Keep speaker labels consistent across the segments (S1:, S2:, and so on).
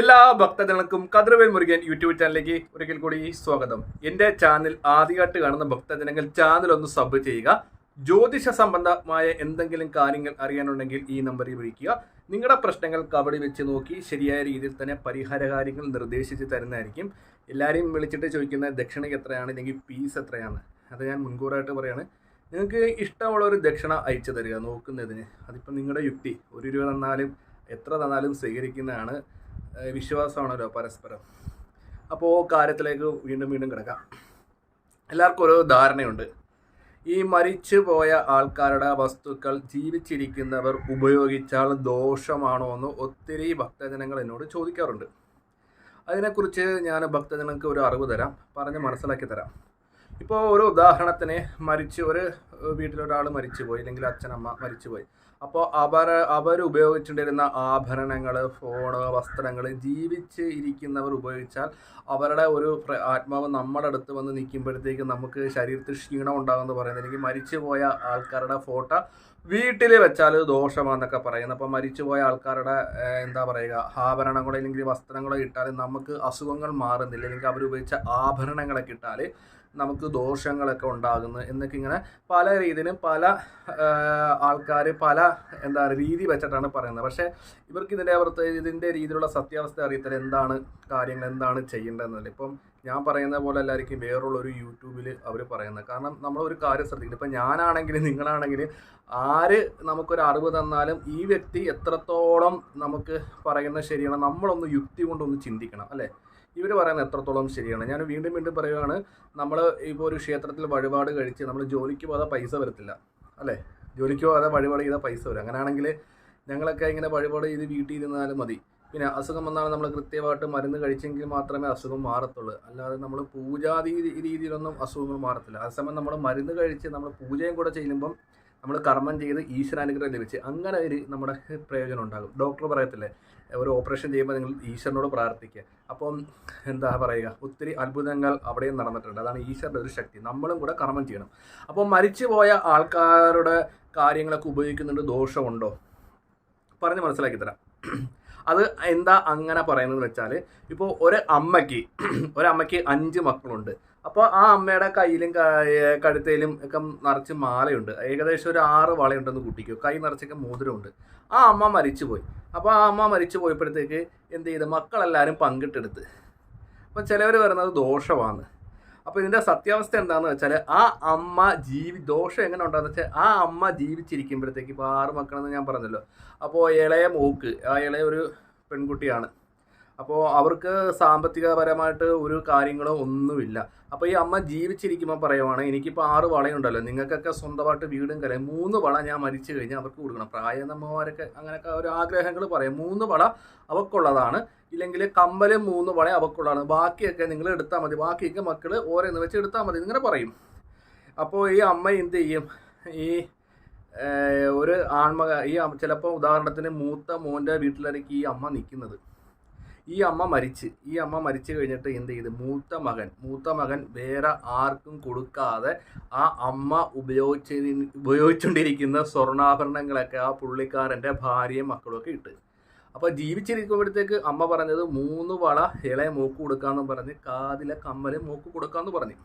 S1: എല്ലാ ഭക്തജനങ്ങൾക്കും കതിർവേൽ മുരുകൻ യൂട്യൂബ് ചാനലിലേക്ക് ഒരിക്കൽ കൂടി സ്വാഗതം. എന്റെ ചാനൽ ആദ്യമായിട്ട് കാണുന്ന ഭക്തജനങ്ങൾ ചാനൽ ഒന്ന് സബ് ചെയ്യുക. ജ്യോതിഷ സംബന്ധമായ എന്തെങ്കിലും കാര്യങ്ങൾ അറിയാനുണ്ടെങ്കിൽ ഈ നമ്പറിൽ വിളിക്കുക. നിങ്ങളുടെ പ്രശ്നങ്ങൾ കബടി വെച്ച് നോക്കി ശരിയായ രീതിയിൽ തന്നെ പരിഹാര കാര്യങ്ങൾ നിർദ്ദേശിച്ച് തരുന്നതായിരിക്കും. എല്ലാവരെയും വിളിച്ചിട്ട് ചോദിക്കുന്ന ദക്ഷിണയ്ക്ക് എത്രയാണ് അല്ലെങ്കിൽ പീസ് എത്രയാണ്? അത് ഞാൻ മുൻകൂറായിട്ട് പറയാണ്. നിങ്ങൾക്ക് ഇഷ്ടമുള്ള ഒരു ദക്ഷിണ അയച്ചു തരിക നോക്കുന്നതിന്. അതിപ്പോൾ നിങ്ങളുടെ യുക്തി. ഒരു രൂപ തന്നാലും എത്ര തന്നാലും സ്വീകരിക്കുന്നതാണ്. വിശ്വാസമാണല്ലോ പരസ്പരം. അപ്പോൾ കാര്യത്തിലേക്ക് വീണ്ടും വീണ്ടും കിടക്കാം. എല്ലാവർക്കും ഓരോ ധാരണയുണ്ട്. ഈ മരിച്ചു പോയ ആൾക്കാരുടെ വസ്തുക്കൾ ജീവിച്ചിരിക്കുന്നവർ ഉപയോഗിച്ചാൽ ദോഷമാണോ എന്ന് ഒത്തിരി ഭക്തജനങ്ങൾ എന്നോട് ചോദിക്കാറുണ്ട്. അതിനെക്കുറിച്ച് ഞാൻ ഭക്തജനങ്ങൾക്ക് ഒരു അറിവ് തരാം. പറഞ്ഞ് മനസ്സിലാക്കി തരാം. ഇപ്പോൾ ഒരു ഉദാഹരണത്തിന് മരിച്ചു ഒരു വീട്ടിലൊരാൾ മരിച്ചുപോയി അല്ലെങ്കിൽ അച്ഛനമ്മ മരിച്ചുപോയി. അപ്പോൾ അവർ അവർ ഉപയോഗിച്ചുകൊണ്ടിരുന്ന ആഭരണങ്ങൾ ഫോണ് വസ്ത്രങ്ങൾ ജീവിച്ച് ഇരിക്കുന്നവർ ഉപയോഗിച്ചാൽ അവരുടെ ഒരു ആത്മാവ് നമ്മുടെ അടുത്ത് വന്ന് നിൽക്കുമ്പോഴത്തേക്ക് നമുക്ക് ശരീരത്തിൽ ക്ഷീണം ഉണ്ടാകുമെന്ന് പറയുന്നത്. എനിക്ക് മരിച്ചുപോയ ആൾക്കാരുടെ ഫോട്ടോ വീട്ടിൽ വെച്ചാൽ ദോഷമാണെന്നൊക്കെ പറയുന്നത് അപ്പോൾ മരിച്ചുപോയ ആൾക്കാരുടെ എന്താ പറയുക ആഭരണങ്ങളോ അല്ലെങ്കിൽ വസ്ത്രങ്ങളോ ഇട്ടാൽ നമുക്ക് അസുഖങ്ങൾ മാറുന്നില്ല. അല്ലെങ്കിൽ അവരുപയോഗിച്ച ആഭരണങ്ങളൊക്കെ ഇട്ടാൽ നമുക്ക് ദോഷങ്ങളൊക്കെ ഉണ്ടാകുന്നു. എന്നൊക്കെ ഇങ്ങനെ പല രീതിയിലും പല ആൾക്കാർ പല എന്താ രീതി വെച്ചിട്ടാണ് പറയുന്നത്. പക്ഷേ ഇവർക്ക് ഇതിന്റെ പുറത്ത് ഇതിന്റെ രീതിയിലുള്ള സത്യാവസ്ഥ അറിയത്തില്ല. എന്താണ് കാര്യങ്ങൾ എന്താണ് ചെയ്യേണ്ടതെന്നല്ല. ഇപ്പം ഞാൻ പറയുന്ന പോലെ എല്ലാവർക്കും വേറുള്ള ഒരു യൂട്യൂബിൽ അവർ പറയുന്നത്. കാരണം നമ്മൾ ഒരു കാര്യം ശ്രദ്ധിക്കണം. ഇപ്പം ഞാനാണെങ്കിലും നിങ്ങളാണെങ്കിലും ആര് നമുക്കൊരു അറിവ് തന്നാലും ഈ വ്യക്തി എത്രത്തോളം നമുക്ക് പറയുന്നത് ശരിയാണ് നമ്മളൊന്ന് യുക്തി കൊണ്ടൊന്ന് ചിന്തിക്കണം അല്ലേ? ഇവർ പറയുന്നത് എത്രത്തോളം ശരിയാണ്. ഞാൻ വീണ്ടും വീണ്ടും പറയുകയാണ് നമ്മൾ ഇപ്പോൾ ഒരു ക്ഷേത്രത്തിൽ വഴിപാട് കഴിച്ച് നമ്മൾ ജോലിക്ക് പോകാതെ പൈസ വരത്തില്ല അല്ലേ? ജോലിക്ക് പോകാതെ വഴിപാട് ചെയ്താൽ പൈസ വരും. അങ്ങനെയാണെങ്കിൽ ഞങ്ങളൊക്കെ ഇങ്ങനെ വഴിപാട് ചെയ്ത് വീട്ടിൽ ഇരുന്നാലും മതി. പിന്നെ അസുഖം വന്നാൽ നമ്മൾ കൃത്യമായിട്ട് മരുന്ന് കഴിച്ചെങ്കിൽ മാത്രമേ അസുഖം മാറത്തുള്ളൂ. അല്ലാതെ നമ്മൾ പൂജാതി രീതിയിലൊന്നും അസുഖങ്ങൾ മാറത്തില്ല. അതേസമയം നമ്മൾ മരുന്ന് കഴിച്ച് നമ്മൾ പൂജയും കൂടെ ചെയ്യുമ്പം നമ്മൾ കർമ്മം ചെയ്ത് ഈശ്വരാനുഗ്രഹം ലഭിച്ച് അങ്ങനെ ഒരു നമ്മുടെ പ്രയോജനം ഉണ്ടാകും. ഡോക്ടർ പറയത്തില്ലേ ഒരു ഓപ്പറേഷൻ ചെയ്യുമ്പോൾ നിങ്ങൾ ഈശ്വരനോട് പ്രാർത്ഥിക്കുക. അപ്പം എന്താ പറയുക? ഒത്തിരി അത്ഭുതങ്ങൾ അവിടെയും നടന്നിട്ടുണ്ട്. അതാണ് ഈശ്വരന്റെ ഒരു ശക്തി. നമ്മളും കൂടെ കർമ്മം ചെയ്യണം. അപ്പോൾ മരിച്ചുപോയ ആൾക്കാരുടെ കാര്യങ്ങളൊക്കെ ഉപയോഗിക്കുന്നുണ്ട് ദോഷമുണ്ടോ? പറഞ്ഞ് മനസ്സിലാക്കി തരാം. അത് എന്താ അങ്ങനെ പറയുന്നത് വെച്ചാൽ ഇപ്പോൾ ഒരു അമ്മയ്ക്ക് ഒരമ്മയ്ക്ക് അഞ്ച് മക്കളുണ്ട്. അപ്പോൾ ആ അമ്മയുടെ കയ്യിലും കഴുത്തയിലും ഒക്കെ നിറച്ച് മാലയുണ്ട്. ഏകദേശം ഒരു ആറ് വളയുണ്ടെന്ന് കുട്ടിക്കോ. കൈ നിറച്ചൊക്കെ മോതിരമുണ്ട്. ആ അമ്മ മരിച്ചു പോയി അപ്പോൾ ആ അമ്മ മരിച്ചു പോയപ്പോഴത്തേക്ക് എന്ത് ചെയ്ത്? മക്കളെല്ലാവരും പങ്കിട്ടെടുത്ത്. അപ്പോൾ ചിലവർ പറയുന്നത് ദോഷമാണ്. അപ്പോൾ ഇതിന്റെ സത്യാവസ്ഥ എന്താണെന്ന് വെച്ചാൽ ആ അമ്മ ജീവി ദോഷം എങ്ങനെ ഉണ്ടാകുന്ന വെച്ചാൽ ആ അമ്മ ജീവിച്ചിരിക്കുമ്പോഴത്തേക്ക് ഇപ്പോൾ ആറ് മക്കളെന്ന് ഞാൻ പറഞ്ഞല്ലോ. അപ്പോൾ ഇളയ മൂക്ക് ആ ഇളയ ഒരു പെൺകുട്ടിയാണ്. അപ്പോൾ അവർക്ക് സാമ്പത്തികപരമായിട്ട് ഒരു കാര്യങ്ങളോ ഒന്നുമില്ല. അപ്പോൾ ഈ അമ്മ ജീവിച്ചിരിക്കുമ്പോൾ പറയുവാണ് എനിക്കിപ്പോൾ ആറ് വളയുണ്ടല്ലോ നിങ്ങൾക്കൊക്കെ സ്വന്തമായിട്ട് വീടും കലയും മൂന്ന് വള ഞാൻ മരിച്ചു കഴിഞ്ഞാൽ അവർക്ക് കൊടുക്കണം. പ്രായനമ്മമാരൊക്കെ അങ്ങനെയൊക്കെ ഒരു ആഗ്രഹങ്ങൾ പറയും. മൂന്ന് വള അവക്കുള്ളതാണ്. ഇല്ലെങ്കിൽ കമ്പലും മൂന്ന് വള അവക്കുള്ളതാണ്. ബാക്കിയൊക്കെ നിങ്ങൾ എടുത്താൽ മതി. ബാക്കിയൊക്കെ മക്കൾ ഓരോന്ന് വെച്ച് എടുത്താൽ മതി ഇങ്ങനെ പറയും. അപ്പോൾ ഈ അമ്മ എന്ത് ചെയ്യും? ഈ ഒരു ആൺമക ഈ ചിലപ്പോൾ ഉദാഹരണത്തിന് മൂത്ത മോന്റെ വീട്ടിലായിരിക്കും ഈ അമ്മ നിൽക്കുന്നത് ഈ അമ്മ മരിച്ച്. ഈ അമ്മ മരിച്ചു കഴിഞ്ഞിട്ട് എന്ത് ചെയ്ത്? മൂത്ത മകൻ. മൂത്ത മകൻ വേറെ ആർക്കും കൊടുക്കാതെ ആ അമ്മ ഉപയോഗിച്ച് ഉപയോഗിച്ചുകൊണ്ടിരിക്കുന്ന സ്വർണാഭരണങ്ങളൊക്കെ ആ പുള്ളിക്കാരന്റെ ഭാര്യയും മക്കളും ഒക്കെ ഇട്ട്. അപ്പോൾ ജീവിച്ചിരിക്കുമ്പോഴത്തേക്ക് അമ്മ പറഞ്ഞത് മൂന്ന് വള ഇളയ മൂക്ക് കൊടുക്കാമെന്ന് പറഞ്ഞ് കാതിലെ കമ്മൽ മൂക്ക് കൊടുക്കാമെന്ന് പറഞ്ഞു.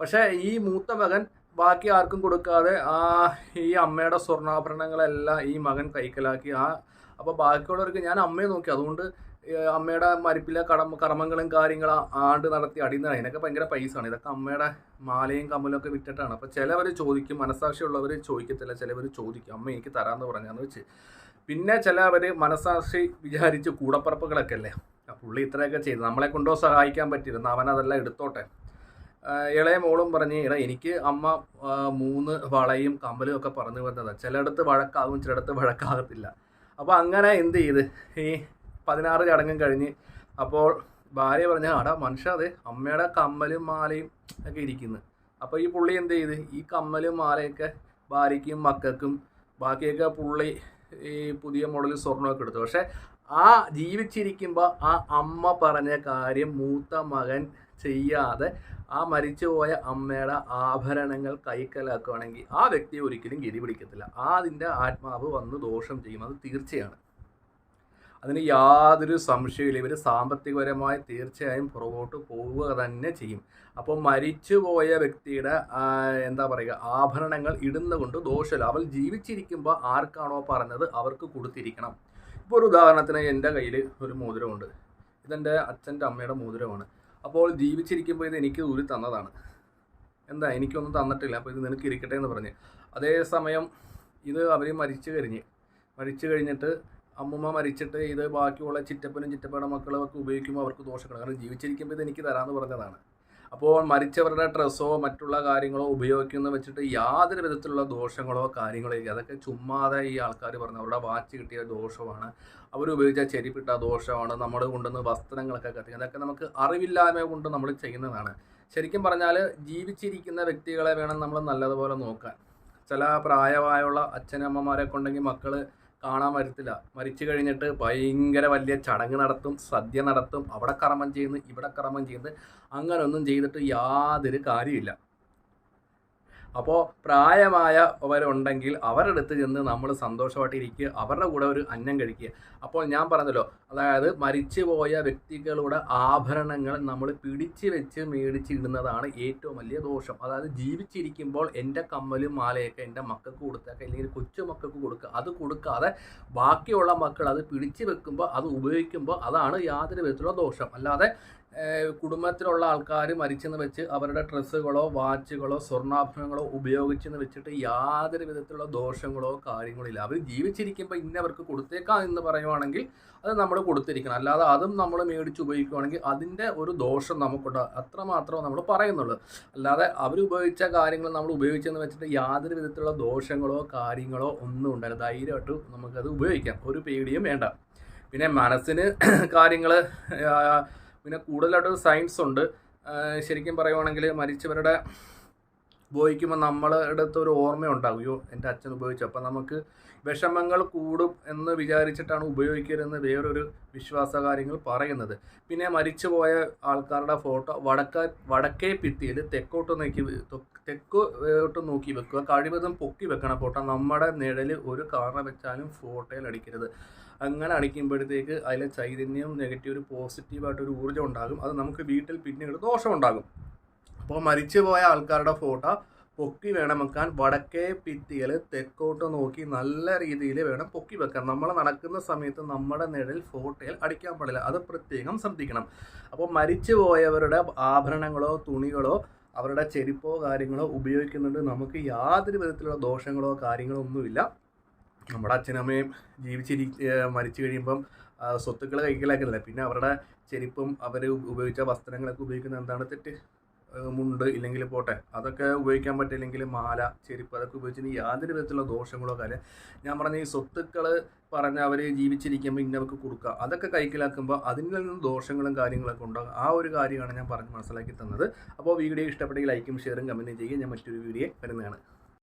S1: പക്ഷേ ഈ മൂത്ത മകൻ ബാക്കി ആർക്കും കൊടുക്കാതെ ആ ഈ അമ്മയുടെ സ്വർണാഭരണങ്ങളെല്ലാം ഈ മകൻ കൈക്കലാക്കി. ആ അപ്പോൾ ബാക്കിയുള്ളവർക്ക് ഞാൻ അമ്മയെ നോക്കി. അതുകൊണ്ട് അമ്മയുടെ മരിപ്പിലെ കടമ കർമ്മങ്ങളും കാര്യങ്ങളും ആണ്ട് നടത്തി അടിയുന്ന അതിനൊക്കെ ഭയങ്കര പൈസയാണ്. ഇതൊക്കെ അമ്മയുടെ മാലയും കമ്മലും ഒക്കെ വിറ്റിട്ടാണ്. അപ്പോൾ ചിലവർ ചോദിക്കും മനസ്സാക്ഷിയുള്ളവർ ചോദിക്കത്തില്ല. ചിലവർ ചോദിക്കും അമ്മ എനിക്ക് തരാമെന്ന് പറഞ്ഞാന്ന് വെച്ച്. പിന്നെ ചിലവർ മനസ്സാക്ഷി വിചാരിച്ച് കൂടപ്പറപ്പുകളൊക്കെ അല്ലേ? പുള്ളി ഇത്രയൊക്കെ ചെയ്തു. നമ്മളെ കൊണ്ടോ സഹായിക്കാൻ പറ്റിയിരുന്നു. അവൻ അതെല്ലാം എടുത്തോട്ടെ. ഇളയ മോളും പറഞ്ഞ് ഇട എനിക്ക് അമ്മ മൂന്ന് വളയും കമ്മലും ഒക്കെ പറഞ്ഞു വന്നതാണ് ചിലയിടത്ത് വഴക്കാകും ചിലയിടത്ത് വഴക്കാകത്തില്ല. അപ്പോൾ അങ്ങനെ എന്ത് ചെയ്ത്? ഈ പതിനാറ് ചടങ്ങും കഴിഞ്ഞ് അപ്പോൾ ഭാര്യ പറഞ്ഞ ആടാ മനുഷ്യ അതെ അമ്മയുടെ കമ്മലും മാലയും ഒക്കെ ഇരിക്കുന്നു. അപ്പോൾ ഈ പുള്ളി എന്ത് ചെയ്ത്? ഈ കമ്മലും മാലയൊക്കെ ഭാര്യയ്ക്കും മക്കൾക്കും ബാക്കിയൊക്കെ പുള്ളി ഈ പുതിയ മോഡൽ സ്വർണമൊക്കെ എടുത്തു. പക്ഷെ ആ ജീവിച്ചിരിക്കുമ്പോൾ ആ അമ്മ പറഞ്ഞ കാര്യം മൂത്ത മകൻ ചെയ്യാതെ ആ മരിച്ചുപോയ അമ്മയുടെ ആഭരണങ്ങൾ കൈക്കലാക്കുകയാണെങ്കിൽ ആ വ്യക്തിയെ ഒരിക്കലും ഗതി പിടിക്കത്തില്ല. ആ അതിന്റെ ആത്മാവ് വന്ന് ദോഷം ചെയ്യും. അത് തീർച്ചയാണ്. അതിന് യാതൊരു സംശയമില്ല ഇവർ സാമ്പത്തികപരമായി തീർച്ചയായും പുറകോട്ട് പോവുക തന്നെ ചെയ്യും. അപ്പോൾ മരിച്ചുപോയ വ്യക്തിയുടെ എന്താ പറയുക ആഭരണങ്ങൾ ഇടുന്നുകൊണ്ട് ദോഷമില്ല. അവൾ ജീവിച്ചിരിക്കുമ്പോൾ ആർക്കാണോ പറഞ്ഞത് അവർക്ക് കൊടുത്തിരിക്കണം. ഇപ്പോൾ ഒരു ഉദാഹരണത്തിന് എന്റെ കയ്യിൽ ഒരു മോതിരമുണ്ട്. ഇതെന്റെ അച്ഛന്റെ അമ്മയുടെ മോതിരമാണ്. അപ്പോൾ ജീവിച്ചിരിക്കുമ്പോൾ ഇത് എനിക്ക് ഊരി തന്നതാണ്. എന്താ? എനിക്കൊന്നും തന്നിട്ടില്ല. അപ്പോൾ ഇത് നിനക്ക് ഇരിക്കട്ടെ എന്ന് പറഞ്ഞ്. അതേസമയം ഇത് അവർ മരിച്ചു കഴിഞ്ഞ്. മരിച്ചു കഴിഞ്ഞിട്ട് അമ്മുമ്മ മരിച്ചിട്ട് ഇത് ബാക്കിയുള്ള ചിറ്റപ്പനും ചിറ്റപ്പയുടെ മക്കളും ഒക്കെ ഉപയോഗിക്കുമ്പോൾ അവർക്ക് ദോഷക്കണം കാരണം ജീവിച്ചിരിക്കുമ്പോൾ ഇത് എനിക്ക് തരാമെന്ന് പറഞ്ഞതാണ്. അപ്പോൾ മരിച്ചവരുടെ ഡ്രസ്സോ മറ്റുള്ള കാര്യങ്ങളോ ഉപയോഗിക്കുന്ന വെച്ചിട്ട് യാതൊരു വിധത്തിലുള്ള ദോഷങ്ങളോ കാര്യങ്ങളോ ഇല്ല. അതൊക്കെ ചുമ്മാതെ ഈ ആൾക്കാർ പറഞ്ഞു അവരുടെ വാച്ച് കിട്ടിയ ദോഷമാണ്. അവർ ഉപയോഗിച്ച ചെരിപ്പിട്ട ദോഷമാണ്. നമ്മൾ കൊണ്ടുവന്ന് വസ്ത്രങ്ങളൊക്കെ കത്തിക്കുക അതൊക്കെ നമുക്ക് അറിവില്ലായ്മ കൊണ്ട് നമ്മൾ ചെയ്യുന്നതാണ്. ശരിക്കും പറഞ്ഞാൽ ജീവിച്ചിരിക്കുന്ന വ്യക്തികളെ വേണം നമ്മൾ നല്ലതുപോലെ നോക്കാൻ. ചില പ്രായമായുള്ള അച്ഛനമ്മമാരെ കൊണ്ടെങ്കിൽ മക്കൾ കാണാൻ വരത്തില്ല മരിച്ചു കഴിഞ്ഞിട്ട് ഭയങ്കര വലിയ ചടങ്ങ് നടത്തും സദ്യ നടത്തും. അവിടെ കർമ്മം ചെയ്യുന്നു ഇവിടെ കർമ്മം ചെയ്യുന്നു. അങ്ങനൊന്നും ചെയ്തിട്ട് യാതൊരു കാര്യമില്ല അപ്പോൾ പ്രായമായവരുണ്ടെങ്കിൽ അവരുടെ അടുത്ത് ചെന്ന് നമ്മൾ സന്തോഷമായിട്ട് ഇരിക്കുക അവരുടെ കൂടെ ഒരു അന്നം കഴിക്കുക. അപ്പോൾ ഞാൻ പറഞ്ഞല്ലോ അതായത് മരിച്ചുപോയ വ്യക്തികളുടെ ആഭരണങ്ങൾ നമ്മൾ പിടിച്ച് വെച്ച് മേടിച്ച് ഇടുന്നതാണ് ഏറ്റവും വലിയ ദോഷം. അതായത് ജീവിച്ചിരിക്കുമ്പോൾ എന്റെ കമ്മലും മാലയൊക്കെ എന്റെ മക്കൾക്ക് കൊടുത്തേക്ക അല്ലെങ്കിൽ കൊച്ചു മക്കൾക്ക് കൊടുക്കുക അത് കൊടുക്കാതെ ബാക്കിയുള്ള മക്കൾ അത് പിടിച്ച് വെക്കുമ്പോൾ അത് ഉപയോഗിക്കുമ്പോൾ അതാണ് യാതൊരു വിധത്തിലുള്ള ദോഷം. അല്ലാതെ കുടുംബത്തിലുള്ള ആൾക്കാർ മരിച്ചെന്ന് വെച്ച് അവരുടെ ഡ്രസ്സുകളോ വാച്ചുകളോ സ്വർണാഭരണങ്ങളോ ഉപയോഗിച്ചെന്ന് വെച്ചിട്ട് യാതൊരു വിധത്തിലുള്ള ദോഷങ്ങളോ കാര്യങ്ങളോ ഇല്ല. അവർ ജീവിച്ചിരിക്കുമ്പോൾ ഇന്നവർക്ക് കൊടുത്തേക്കാം എന്ന് പറയുവാണെങ്കിൽ അത് നമ്മൾ കൊടുത്തിരിക്കണം. അല്ലാതെ അതും നമ്മൾ മേടിച്ച് ഉപയോഗിക്കുകയാണെങ്കിൽ അതിന്റെ ഒരു ദോഷം നമുക്കുണ്ട്. അത്രമാത്രമേ നമ്മൾ പറയുന്നുള്ളൂ. അല്ലാതെ അവർ ഉപയോഗിച്ച കാര്യങ്ങൾ നമ്മൾ ഉപയോഗിച്ചെന്ന് വെച്ചിട്ട് യാതൊരു വിധത്തിലുള്ള ദോഷങ്ങളോ കാര്യങ്ങളോ ഒന്നും ഉണ്ടായില്ല ധൈര്യമായിട്ട് നമുക്കത് ഉപയോഗിക്കാം. ഒരു പേടിയും വേണ്ട. പിന്നെ മനസ്സിന് കാര്യങ്ങൾ പിന്നെ കൂടുതലായിട്ട് സയൻസ് ഉണ്ട്. ശരിക്കും പറയുവാണെങ്കിൽ മരിച്ചവരുടെ ഉപയോഗിക്കുമ്പോൾ നമ്മളെ അടുത്ത് ഒരു ഓർമ്മ ഉണ്ടാകും അയ്യോ എന്റെ അച്ഛൻ ഉപയോഗിച്ചു. അപ്പം നമുക്ക് വിഷമങ്ങൾ കൂടും എന്ന് വിചാരിച്ചിട്ടാണ് ഉപയോഗിക്കരുതെന്ന് വേറൊരു വിശ്വാസ കാര്യങ്ങൾ പറയുന്നത്. പിന്നെ മരിച്ചുപോയ ആൾക്കാരുടെ ഫോട്ടോ വടക്ക വടക്കേ ഭിത്തിയിൽ തെക്കോട്ട് നോക്കി തെക്കോട്ട് നോക്കി വെക്കുക. കഴിവതും പൊക്കി വെക്കണം ഫോട്ടോ. നമ്മുടെ നിഴൽ ഒരു കാരണം വെച്ചാലും ഫോട്ടോയിൽ അടിക്കരുത്. അങ്ങനെ അടിക്കുമ്പോഴത്തേക്ക് അതിലെ ചൈതന്യം നെഗറ്റീവ് ഒരു പോസിറ്റീവായിട്ടൊരു ഊർജം ഉണ്ടാകും. അത് നമുക്ക് വീട്ടിൽ പിന്നീട് ദോഷമുണ്ടാകും. അപ്പോൾ മരിച്ചുപോയ ആൾക്കാരുടെ ഫോട്ടോ പൊക്കി വേണം വെക്കാൻ. വടക്കേ ഭിത്തിയിൽ തെക്കോട്ട് നോക്കി നല്ല രീതിയിൽ വേണം പൊക്കി വെക്കാൻ. നമ്മൾ നടക്കുന്ന സമയത്ത് നമ്മുടെ നിഴൽ ഫോട്ടോയിൽ അടിക്കാൻ പാടില്ല. അത് പ്രത്യേകം ശ്രദ്ധിക്കണം. അപ്പോൾ മരിച്ചു പോയവരുടെ ആഭരണങ്ങളോ തുണികളോ അവരുടെ ചെരുപ്പോ കാര്യങ്ങളോ ഉപയോഗിക്കുന്നുണ്ട്. നമുക്ക് യാതൊരു വിധത്തിലുള്ള ദോഷങ്ങളോ കാര്യങ്ങളോ ഒന്നുമില്ല. നമ്മുടെ അച്ഛനമ്മയും ജീവിച്ചിരി മരിച്ചു കഴിയുമ്പം സ്വത്തുക്കൾ കൈക്കലാക്കുന്നില്ല. പിന്നെ അവരുടെ ചെരുപ്പും അവർ ഉപയോഗിച്ച വസ്ത്രങ്ങളൊക്കെ ഉപയോഗിക്കുന്നത് എന്താണ് തെറ്റ്? മുണ്ട് ഇല്ലെങ്കിൽ പോട്ടെ. അതൊക്കെ ഉപയോഗിക്കാൻ പറ്റില്ലെങ്കിൽ മാല ചെരുപ്പ് അതൊക്കെ ഉപയോഗിച്ചിട്ട് യാതൊരു വിധത്തിലുള്ള ദോഷങ്ങളോ കാര്യം ഞാൻ പറഞ്ഞ ഈ സ്വത്തുക്കൾ പറഞ്ഞ അവർ ജീവിച്ചിരിക്കുമ്പോൾ ഇന്നവർക്ക് കൊടുക്കുക. അതൊക്കെ കൈക്കലാക്കുമ്പോൾ അതിൽ നിന്ന് ദോഷങ്ങളും കാര്യങ്ങളൊക്കെ ഉണ്ടാകും ആ ഒരു കാര്യമാണ് ഞാൻ പറഞ്ഞ് മനസ്സിലാക്കി തന്നത്. അപ്പോൾ വീഡിയോ ഇഷ്ടപ്പെട്ടെങ്കിൽ ലൈക്കും ഷെയറും കമന്റും ചെയ്യുക. ഞാൻ മറ്റൊരു വീഡിയോ വരുന്നതാണ്.